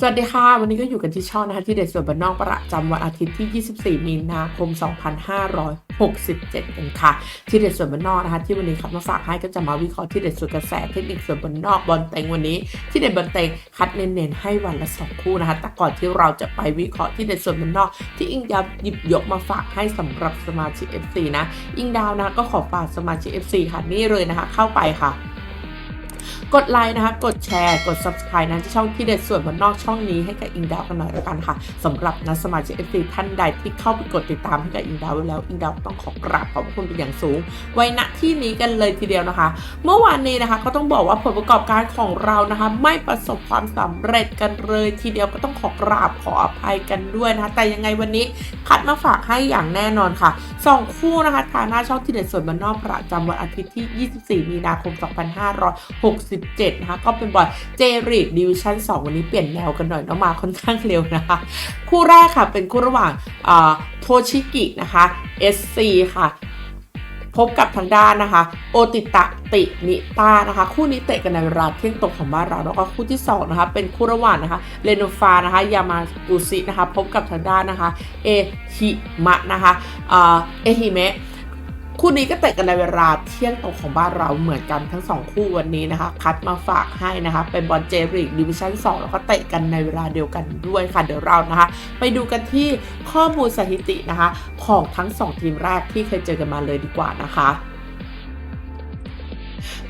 สวัสดีค่ะ วันนี้ก็อยู่กันที่ช่องนะคะที่เด็ดส่วนบ้านนอกประจำวันอาทิตย์ที่ 24 มีนาคม 2567 กันค่ะ ที่เด็ดส่วนบ้านนอกนะคะที่วันนี้คัดมาฝากให้ก็จะมาวิเคราะห์ที่เด็ดส่วนกระแสเทคนิคส่วนบ้านนอกบอลเต็งวันนี้ ที่เด็ดบอลเต็งคัดเน้นๆให้วันละสองคู่นะคะแต่ก่อนที่เราจะไปวิเคราะห์ที่เด็ดส่วนบ้านนอก ที่อิงดาวหยิบยกมาฝากให้สำหรับสมาชิก FC นะ อิงดาวนะก็ขอฝากสมาชิก FC ค่ะนี่เลยนะคะ เข้าไปค่ะ กดไลค์นะคะ กดแชร์ กด subscribe นะที่ช่องที่เด็ดส่วนบนนอกช่องนี้ให้กับอิงดาวกันหน่อยละกันค่ะสำหรับนักสมาชิก FC ท่านใดที่เข้าไปกดติดตามให้กับอิงดาวไว้แล้วอิงดาวต้องขอกราบขอบพระคุณเป็นอย่างสูง ไว้ณที่นี้กันเลยทีเดียวนะคะ เมื่อวานนี้นะคะก็ต้องบอกว่าผลประกอบการของเรานะคะ ไม่ประสบความสำเร็จกันเลยทีเดียวก็ต้องขอกราบขออภัยกันด้วยนะคะ แต่ยังไงวันนี้คัดมาฝากให้อย่างแน่นอนค่ะสองคู่นะคะทางหน้าช่องที่เด็ดส่วนบนนอกประจำวันอาทิตย์ที่ 24 มีนาคม2567นะคะ ก็เป็นบอลเจริดดิวิชั่น 2 วันนี้เปลี่ยนแนวกันหน่อยเนาะมาค่อนข้างเร็วนะคะ คู่แรกค่ะเป็นคู่ระหว่างโทชิกินะคะ SC ค่ะพบกับทางด้านนะคะ โอติตะตินิตานะคะ คู่นี้เตะกันในเวลาเที่ยงตรงของบ้านเราแล้วก็คู่ที่สองนะคะเป็นคู่ระหว่างนะคะเรโนฟานะคะยามากุซินะคะ พบกับทางด้านนะคะ เอฮิมะนะคะเอฮิเมะ คู่นี้ก็เตะกันในเวลาเที่ยงตรงของบ้านเราเหมือนกันทั้ง 2 คู่วันนี้นะคะ คัดมาฝากให้นะคะเป็นบอลเจริกดิวิชั่น2แล้วก็เตะกันในเวลาเดียวกันด้วยค่ะเดี๋ยวเรานะคะ ไปดูกันที่ข้อมูลสถิตินะคะ ของทั้ง 2 ทีมแรกที่เคยเจอกันมาเลยดีกว่านะคะ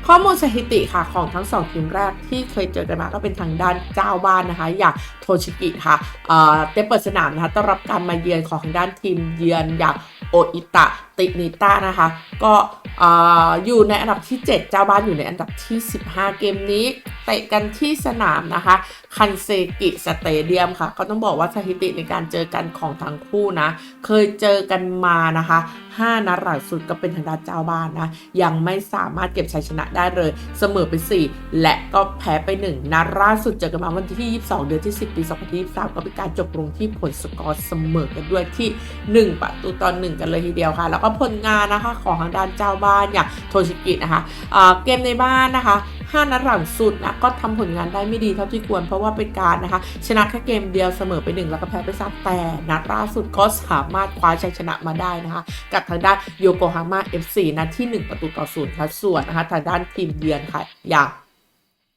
ข้อมูลสถิติค่ะของทั้งสองทีมแรกที่เคยเจอกันมาก็เป็นทางด้านเจ้าบ้านนะคะ อย่างโทชิกิค่ะเอ่อเต็มเปิดสนามนะคะต้อนรับการมาเยือนของทางด้านทีมเยือนอย่าง โออิตะ ตินิตะนะคะ ก็เอ่ออยู่ในอันดับที่ 7 เจ้าบ้านอยู่ในอันดับที่ 15 เกมนี้ เตะกันที่สนามนะคะ คันเซกิสเตเดียมค่ะ ก็ต้องบอกว่าสถิติในการเจอกันของทั้งคู่นะ เคยเจอกันมานะคะ 5นัดหลังสุดก็เป็นทางด้านเจ้าบ้านนะ ยังไม่สามารถเก็บชัยชนะได้เลย เสมอไป 4 และก็แพ้ไป 1 นัดล่าสุดเจอกันมาวันที่ 22 เดือนที่ 10 ปี2023 ก็เป็นการจบลงที่ผลสกอร์เสมอกันด้วยที่ 1 ประตูต่อ1กันเลยทีเดียวค่ะ แล้วก็ผลงานนะคะของทางด้านเจ้าบ้านอย่างโทชิกินะคะเอ่อเกมในบ้านนะคะ 5 นัดหลังสุดนะก็ทำผลงานได้ไม่ดีเท่าที่ควร เพราะว่าเป็นการนะคะ ชนะแค่เกมเดียวเสมอไป 1 แล้วก็แพ้ไปสามแต่นัดล่าสุดก็สามารถคว้าชัยชนะมาได้นะคะ กับทางด้านโยโกฮาม่า FC นัดที่ 1 ประตูต่อศูนย์ค่ะส่วนนะคะทางด้านทีมเยือนค่ะอย่าง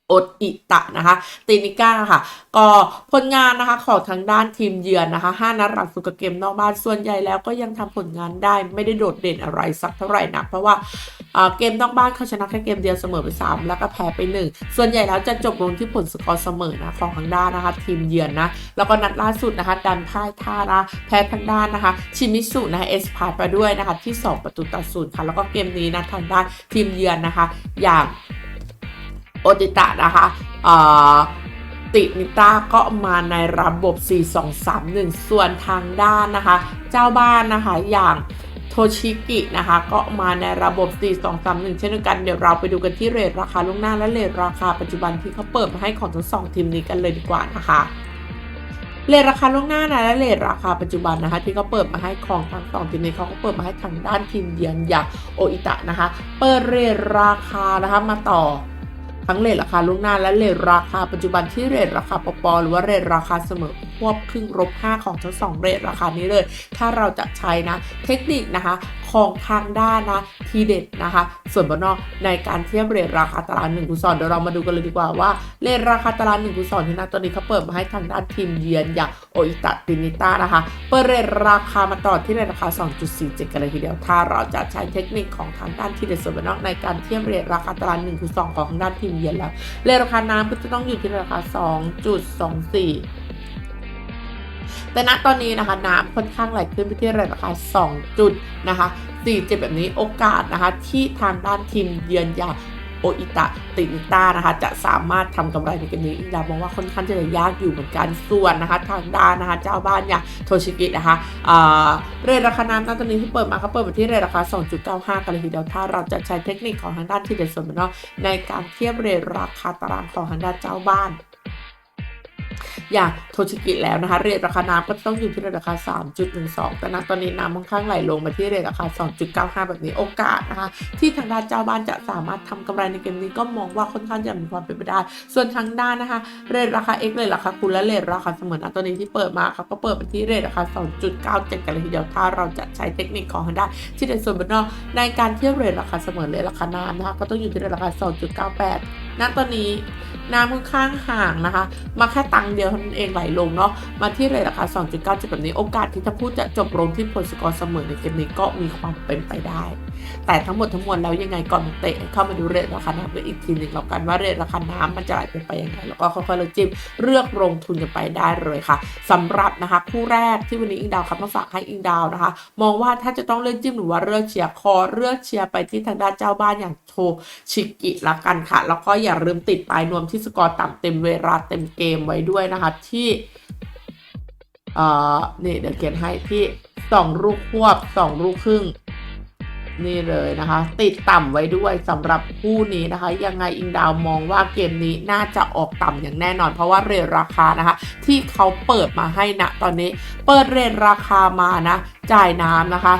โออิตะนะคะตินิก้าค่ะก็ผลงานนะคะของทางด้านทีมเยือนนะคะ5นัดหลังสุดกับเกมนอกบ้านส่วนใหญ่แล้วก็ยังทำผลงานได้ไม่ได้โดดเด่นอะไรสักเท่าไหร่นักเพราะว่า เกมนอกบ้านเขาชนะแค่เกมเดียวเสมอไป 3 แล้วก็แพ้ไป 1 ส่วนใหญ่แล้วจะจบลงที่ผลสกอร์เสมอนะของทางด้านนะคะ ทีมเยือนนะ แล้วก็นัดล่าสุดนะคะดันพ่ายท่านะแพ้ทางด้านนะคะ ชิมิสุนะคะเอสพาไปด้วยนะคะที่ 2 ประตูต่อศูนย์ค่ะ แล้วก็เกมนี้นะทางด้านทีมเยือนนะคะ อย่างโอติตะนะคะเอ่อตินิต้าก็มาในระบบ 4-2-3-1 ส่วนทางด้านนะคะ เจ้าบ้านนะคะอย่าง โทชิกินะคะ ก็มาในระบบ 4-2-3-1 เช่นเดียวกัน เดี๋ยวเราไปดูกันที่เรทราคาล่วงหน้าและเรทราคาปัจจุบันที่เขาเปิดมาให้ของทั้งสองทีมนี้กันเลยดีกว่านะคะเรทราคาล่วงหน้านะและเรทราคาปัจจุบันนะคะ ที่เขาเปิดมาให้ของทั้งสองทีมนี้เขาก็เปิดมาให้ทางด้านทีมเยือนอย่างโออิตะนะคะ เปิดเรทราคานะคะมาต่อ ทั้งเรทราคาล่วงหน้าและเรทราคาปัจจุบันที่เรทราคาปปหรือว่าเรทราคาเสมอควบครึ่งลบ5ของทั้งสองเรทราคานี้เลย ถ้าเราจะใช้นะเทคนิคนะคะของทางด้านนะทีเด็ดนะคะ ส่วนบนนอกในการเทียบเรทราคาตารางหนึ่งกุศลเดี๋ยวเรามาดูกันเลยดีกว่าว่าเรทราคาตารางหนึ่งกุศลที่นะตอนนี้เขาเปิดมาให้ทางด้านทีมเยือนอย่างโออิตะตินิต้านะคะ เปิดเรทราคามาต่อที่เรทราคา 2.47 กันเลยทีเดียว ถ้าเราจะใช้เทคนิคของทางด้านทีเด็ดส่วนบนนอกในการเทียบเรทราคาตารางหนึ่งกุศลของทางด้านทีมเย็นแล้วเรทราคาน้ำก็จะต้องอยู่ที่ราคา 2.24แต่ณตอนนี้นะคะน้ำค่อนข้างไหลขึ้นไปที่ราคา 2 จุดนะคะ47แบบนี้โอกาสนะคะที่ทางด้านทีมเยือนอย่าง โออิตะตินิต้านะคะจะสามารถทำกำไรในเกมนี้อีกแล้วมองว่าค่อนข้างจะยากอยู่เหมือนกันส่วนนะคะทางด้านนะคะเจ้าบ้านอย่างโทชิกินะคะเรทราคาน้ำตอนนี้ที่เปิดมาเขาเปิดมาที่เรทราคา 2.95 กันเลยทีเดียวถ้าเราจะใช้เทคนิคของทางด้านที่เด็ดส่วนบนนอกในการเทียบเรทราคาตารางของทางด้านเจ้าบ้าน อย่างโทชิกิแล้วนะคะเรทราคาน้ำก็ต้องอยู่ที่เรทราคา 3.12 แต่ณตอนนี้น้ำค่อนข้างไหลลงมาที่เรทราคา 2.95 แบบนี้โอกาสนะคะ ที่ทางด้านเจ้าบ้านจะสามารถทำกำไรในเกมนี้ก็มองว่าค่อนข้างจะมีความเป็นไปได้ ส่วนทางด้านนะคะ เรทราคา X เรทราคาคูณและเรทราคาเสมอณตอนนี้ที่เปิดมาครับก็เปิดไปที่เรทราคา 2.97 กันเลยทีเดียวถ้าเราจะใช้เทคนิคของทางด้านที่ในส่วนบนนอกในการเทียบเรทราคาเสมอเรทราคาน้ำนะคะก็ต้องอยู่ที่เรทราคา 2.98 ณตอนนี้น้ำค่อนข้างห่างนะคะ มาแค่ตังเดียวเท่านั้นเองไหลลงเนาะ มาที่เรทราคา 2.97แบบนี้ โอกาสที่จะพูดจะจบลงที่ผลสกอร์เสมอในเกมนี้ก็มีความเป็นไปได้ แต่ทั้งหมดทั้งมวลแล้วยังไงก่อนเตะเข้ามาดูเรทราคาน้ำอีกทีหนึ่งแล้วกันว่าเรทราคาน้ำมันจะไหลเป็นไปยังไงแล้วก็ค่อยๆเลือกจิ้มเลือกลงทุนกันไปได้เลยค่ะสำหรับนะคะคู่แรกที่วันนี้อิงดาวครับมาฝากให้อิงดาวนะคะ มองว่าถ้าจะต้องเลือกจิ้มหรือว่าเลือกเชียร์คอเลือกเชียร์ไปที่ทางด้านเจ้าบ้านอย่างโทชิกิละกันค่ะ แล้วก็อย่าลืมติดปลายนวมที่สกอร์ต่ำเต็มเวลาเต็มเกมไว้ด้วยนะคะที่เอ่อนี่เดี๋ยวเขียนให้ที่สองลูกควบสองลูกครึ่งนี่เลยนะคะ ติดต่ำไว้ด้วยสำหรับคู่นี้นะคะ ยังไงอิงดาวมองว่าเกมนี้น่าจะออกต่ำอย่างแน่นอน เพราะว่าเรทราคานะคะ ที่เขาเปิดมาให้นะตอนนี้ เปิดเรทราคามานะ จ่ายน้ำนะคะ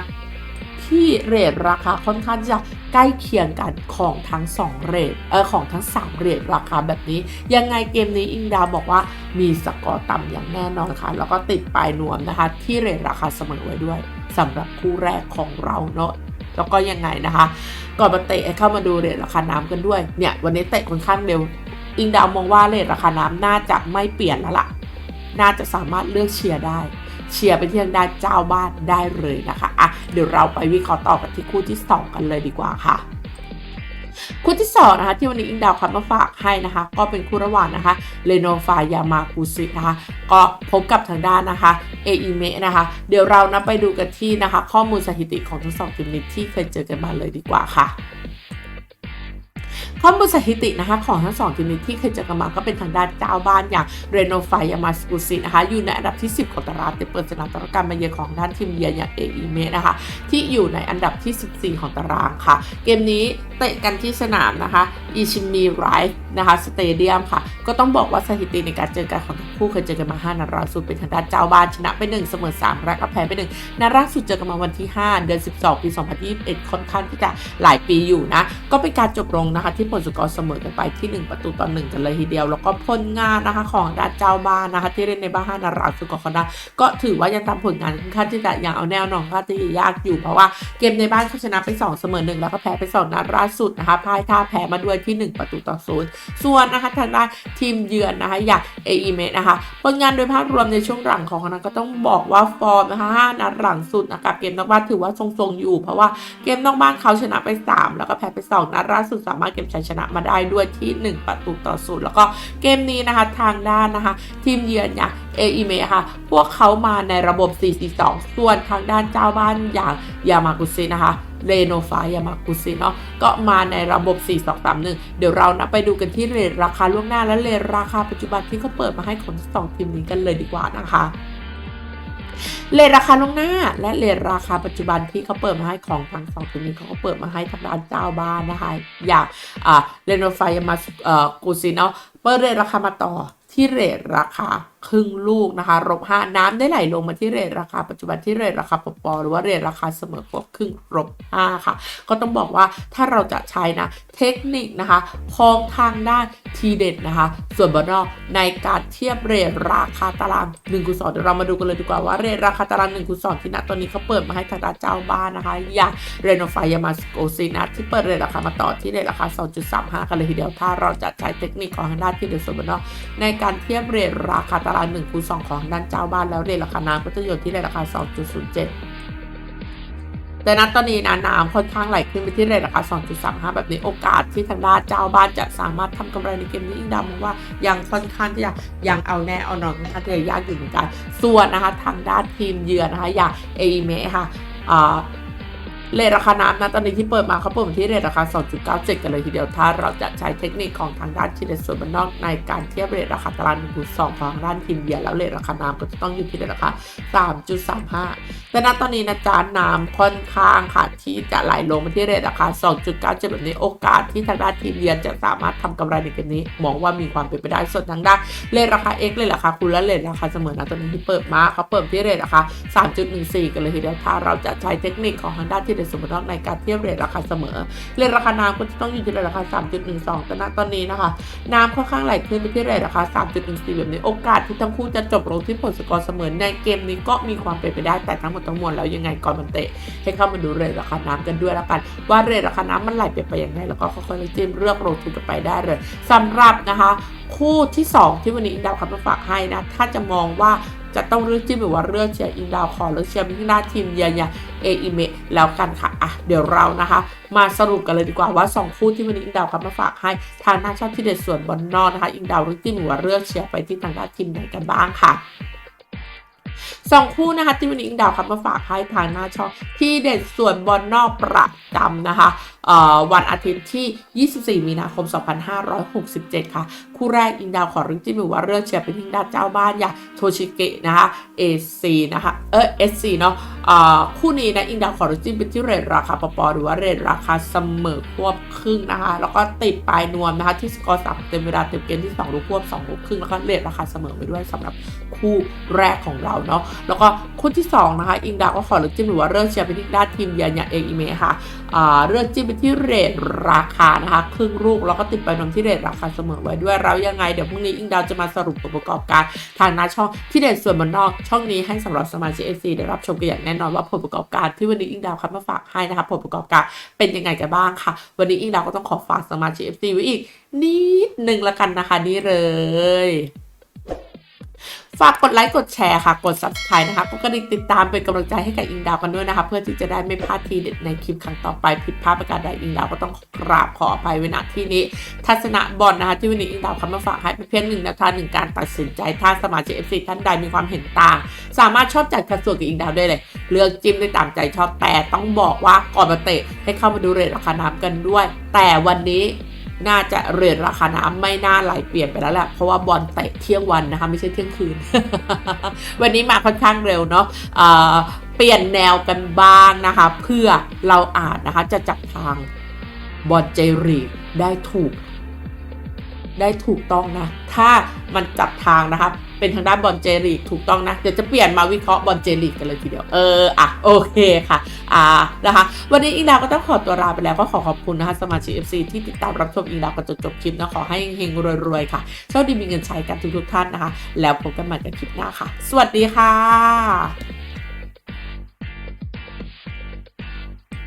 ที่เรทราคาค่อนข้างจะ ใกล้เคียงกันของทั้ง 2 เรทเออของทั้ง 3 เรทราคาแบบนี้ ยังไงเกมนี้อิงดาวบอกว่ามีสกอร์ต่ำอย่างแน่นอนค่ะ แล้วก็ติดปลายนวมนะคะ ที่เรทราคาเสมอไว้ด้วยสำหรับคู่แรกของเราเนาะแล้วก็ยังไงนะคะ ก่อนมาเตะให้เข้ามาดูเรทราคาน้ำกันด้วยเนี่ยวันนี้เตะค่อนข้างเร็ว อิงดาวมองว่าเรทราคาน้ำน่าจะไม่เปลี่ยนแล้วล่ะ น่าจะสามารถเลือกเชียร์ได้ เชียร์ไปที่ทางด้านเจ้าบ้านได้เลยนะคะอะเดี๋ยวเราไปวิเคราะห์ต่อกันที่คู่ที่ 2 กันเลยดีกว่าค่ะคู่ที่2นะคะที่วันนี้อิงดาวคัดมาฝากให้นะคะ ก็เป็นคู่ระหว่างนะคะเรโนฟายามากุซินะคะก็พบกับทางด้านนะคะเออิเมะนะคะ เดี๋ยวเรานะไปดูกันที่นะคะ ข้อมูลสถิติของทั้งสองทีมนี้ที่เคยเจอกันมาเลยดีกว่าค่ะ ข้อมูลสถิตินะคะของทั้งสองทีมที่เคยเจอกันมาก็เป็นทางด้านเจ้าบ้านอย่างเรโนไฟยามาสกุซินะคะ อยู่ในอันดับที่ 10 ของตารางแต่เปิดสนามตระการมาเยือนของด้านทีมเยือนอย่างเออีเมนะคะ ที่อยู่ในอันดับที่ 14 ของตารางค่ะ เกมนี้เตะกันที่สนามนะคะอิชิมิไรฟ์ นะคะสเตเดียมค่ะ ก็ต้องบอกว่าสถิติในการเจอกันของทั้งคู่เคยเจอกันมา 5นัดล่าสุดเป็นทางด้านเจ้าบ้านชนะไป1เสมอ3และก็แพ้ไป1นัดล่าสุดเจอกันมาวันที่ 5 เดือน 12 ปี 2021 ค่อนข้างที่จะหลายปีอยู่นะ ก็เป็นการจบลงนะคะ ที่ผลสกอร์เสมอกันไปที่ 1 ประตูต่อ1กันเลยทีเดียว แล้วก็ผลงานนะคะของด้านเจ้าบ้านนะคะ ที่เล่นในบ้าน5นัดล่าสุดของเขาได้ก็ถือว่ายังทำผลงานค่อนข้างที่จะยังเอาแนวนอนค่อนข้างที่ยากอยู่เพราะว่าเกมในบ้านเขาชนะไป2เสมอ1แล้วก็แพ้ไป2นัดล่าสุดนะคะพ่ายท่าแพ้มาด้วยที่ 1 ประตูต่อศูนย์ส่วนนะคะทางด้านทีมเยือนนะคะอย่างเอเอเมนะคะผลงานโดยภาพรวมในช่วงหลังของเขานะก็ต้องบอกว่าฟอร์มนะคะ5นัดหลังสุดนะคะเกมนอกบ้านถือว่าทรงๆอยู่ เพราะว่าเกมนอกบ้านเขาชนะไป 3 แล้วก็แพ้ไป 2 นัดล่าสุดสามารถเก็บชัยชนะมาได้ด้วยที่ 1 ประตูต่อศูนย์แล้วก็เกมนี้นะคะทางด้านนะคะทีมเยือนอย่างเออีเมค่ะ พวกเขามาในระบบ 4-4-2 ส่วนทางด้านเจ้าบ้านอย่างยามากุซินะคะ เรโนฟายามากุซิเนาะก็มาในระบบ 4-2-3-1 เดี๋ยวเรานะไปดูกันที่เรทราคาล่วงหน้าและเรทราคาปัจจุบันที่เขาเปิดมาให้ของสองทีมนี้กันเลยดีกว่านะคะเลทราคาล่วงหน้า และเลทราคาปัจจุบันที่เขาเปิดมาให้ของทั้งสองทีมนี้เขาก็เปิดมาให้ทางด้านเจ้าบ้านนะคะอย่างอ่าเรโนไฟมาเอ่อกูซิเนาะเปิดเรทราคามาต่อที่เรทราคา ครึ่งลูกนะคะลบห้าน้ำได้ไหลลงมาที่เรทราคาปัจจุบันที่เรทราคาปปหรือว่าเรทราคาเสมอควบครึ่งลบห้าค่ะ ก็ต้องบอกว่าถ้าเราจะใช้นะเทคนิคนะคะของทางด้านทีเด็ดนะคะ ส่วนบนนอกในการเทียบเรทราคาตาราง1คูณ2เดี๋ยวเรามาดูกันเลยดีกว่าว่าเรทราคาตาราง1คูณ2ที่ณตอนนี้เขาเปิดมาให้ทางด้านเจ้าบ้านนะคะ อย่างเรโนไฟยามาสโกซินะที่เปิดเรทราคามาต่อที่เรทราคา 2.35 กันเลยทีเดียวถ้าเราจะใช้เทคนิคของทางด้านทีเด็ดส่วนบนนอกในการเทียบเรทราคาตาราง1คูณ2ของด้านเจ้าบ้านแล้วเรทราคาน้ำก็จะอยู่ที่เรทราคา 2.07 แต่นัดตอนนี้นะน้ำค่อนข้างไหลขึ้นไปที่เรทราคา 2.35 แบบนี้โอกาสที่ทางด้านเจ้าบ้านจะสามารถทำกำไรในเกมนี้อิงดำมองว่ายังค่อนข้างที่จะยังเอาแน่เอานอนค่อนข้างที่จะยากอยู่เหมือนกัน ส่วนนะคะทางด้านทีมเยือนนะคะอย่างเอเมะค่ะอ่า เลทราคาน้ำนะตอนนี้ที่เปิดมาเขาเปิดมที่เรทราคา 2.97 กันเลยทีเดียว ถ้าเราจะใช้เทคนิคของทางด้านทีเด็ดส่วนบันนอกในการเทียบเรทราคาตลาด1.2ของทางด้านทีมเบียแล้วเรทราคาน้ำก็จะต้องอยู่ที่เรทราคา 3.35 แต่ณตอนนี้นะจ๊ะน้ำค่อนข้างค่ะที่จะไหลลงมาที่เรทราคา 2.97 แบบนี้โอกาสที่ทางด้านทีมเยือนจะสามารถทำกำไรในเกมนี้ มองว่ามีความเป็นไปได้ส่วนทางด้านเลทราคา X เลยราคาคุณและเลทราคาเสมอนะตอนนี้ที่เปิดมาเขาเปิดที่เรทราคา 3.14 กันเลยทีเดียวถ้าเราจะใช้เทคนิคของทางด้านที่เด็ดสมมติในการเทียบเรทราคาเสมอเรทราคาน้ำก็จะต้องอยู่ที่เรทราคา 3.12แต่ณตอนนี้นะคะ น้ำค่อนข้างไหลขึ้นไปที่เรทราคา 3.14 แบบนี้โอกาสที่ทั้งคู่จะจบลงที่ผลสกอร์เสมอในเกมนี้ก็มีความเป็นไปได้แต่ทั้งหมดทั้งมวลแล้วยังไงก่อนมันเตะให้เข้ามาดูเรทราคาน้ำกันด้วยแล้วกัน ว่าเรทราคาน้ำมันไหลไปไปยังไงแล้วก็ค่อยๆจิ้มเลือกลงทุนกันไปได้เลยสำหรับนะคะ คู่ที่ 2 ที่วันนี้อิงดาวคับมาฝากให้นะถ้าจะมองว่า จะต้องเลือกจิ้มหรือว่าเลือกเชียร์อิงดาวขอเลือกเชียร์มิหน้าทีมเยือนอย่างเออิเมะแล้วกันค่ะอะเดี๋ยวเรานะคะ มาสรุปกันเลยดีกว่าว่า 2 คู่ที่วันนี้อิงดาวกับมาฝากให้ทางหน้าชอบที่เด็ดส่วนบอลนอกนะคะ อิงดาวเลือกจิ้มหรือว่าเลือกเชียร์ไปที่ทางด้านทีมไหนกันบ้างค่ะ สองคู่นะคะที่วันนี้อิงดาวครับมาฝากให้ทางหน้าช่องที่เด็ดส่วนบอลนอกประจำนะคะวันอาทิตย์ที่ 24 มีนาคม 2567 ค่ะ คู่แรกอิงดาวขอริงจิ้มหรือว่าเลือกเชียร์เป็นทิงดาวเจ้าบ้านอย่างโทชิเกะนะคะ AC นะคะเออ SC เนาะคู่นี้นะอิงดาวขอริงจิ้มเป็นที่เรทราคาปปหรือว่าเรทราคาเสมอควบครึ่งนะคะ แล้วก็ติดปลายนวมนะคะที่สกอร์สามเต็มเวลาเต็มเกมที่ 2 ลูกควบ 2 ลูกครึ่งแล้วก็เรทราคาเสมอไปด้วยสำหรับคู่แรกของเราเนาะแล้วก็คู่ที่2นะคะอิงดาวก็ขอเลือกจิ้มหรือว่าเลือกเชียร์ไปที่ด้านทีมเยือนอย่างเอกอิเมะค่ะเลือกจิ้มไปที่เรทราคานะคะครึ่งลูกแล้วก็ติดไปนมที่เรทราคาเสมอไว้ด้วยแล้วยังไงเดี๋ยวพรุ่งนี้อิงดาวจะมาสรุปผลประกอบการทางหน้าช่องที่เด่นส่วนบนนอกช่องนี้ให้สำหรับสมาชิกเอซีได้รับชมกันอย่างแน่นอนว่าผลประกอบการที่วันนี้อิงดาวคัดมาฝากให้นะคะผลประกอบการเป็นยังไงกันบ้างค่ะ วันนี้อิงดาวก็ต้องขอฝากสมาชิกเอฟซีไว้อีกนิดนึงละกันนะคะนี่เลย ฝากกดไลค์กดแชร์ค่ะ กด subscribe นะคะกดกระดิ่งติดตามเป็นกำลังใจให้กับอิงดาวกันด้วยนะคะ เพื่อที่จะได้ไม่พลาดทีเด็ดในคลิปครั้งต่อไปผิดพลาดประการใดอิงดาวก็ต้องกราบขออภัยไว้ณที่นี้ ทัศนะบอลนะคะ ที่วันนี้อิงดาวคำมาฝากให้เพียงหนึ่งแนวทางหนึ่งการตัดสินใจถ้าสมาชิก FC ท่านใดมีความเห็นต่างสามารถชอบจัดกระส่วนกับอิงดาวได้เลย เลือกจิ้มได้ตามใจชอบแต่ต้องบอกว่าก่อนมาเตะให้เข้ามาดูเรทราคาน้ำกันด้วย แต่วันนี้ น่าจะเรทราคาน้ำไม่น่าไหลเปลี่ยนไปแล้วแหละเพราะว่าบอลเตะเที่ยงวันนะคะไม่ใช่เที่ยงคืน วันนี้มาค่อนข้างเร็วเนาะเอ่อเปลี่ยนแนวกันบ้างนะคะ เพื่อเราอาจนะคะจะจับทางบอลเจรีได้ถูก ได้ถูกต้องนะ ถ้ามันจับทางนะคะ เป็นทางด้านบอลเจลีกถูกต้องนะ เดี๋ยวจะเปลี่ยนมาวิเคราะห์บอลเจลีกกันเลยทีเดียว เออ อะ โอเคค่ะ อ่า นะคะ วันนี้อิงดาวก็ต้องขอตัวลาไปแล้วก็ขอขอบคุณนะคะ สมาชิก FC ที่ติดตามรับชมอิงดาวกันจนจบคลิปนะ ขอให้เฮงรวยๆค่ะโชคดีมีเงินใช้กันทุกๆท่านนะคะ แล้วพบกันใหม่กันคลิปหน้าค่ะ สวัสดีค่ะ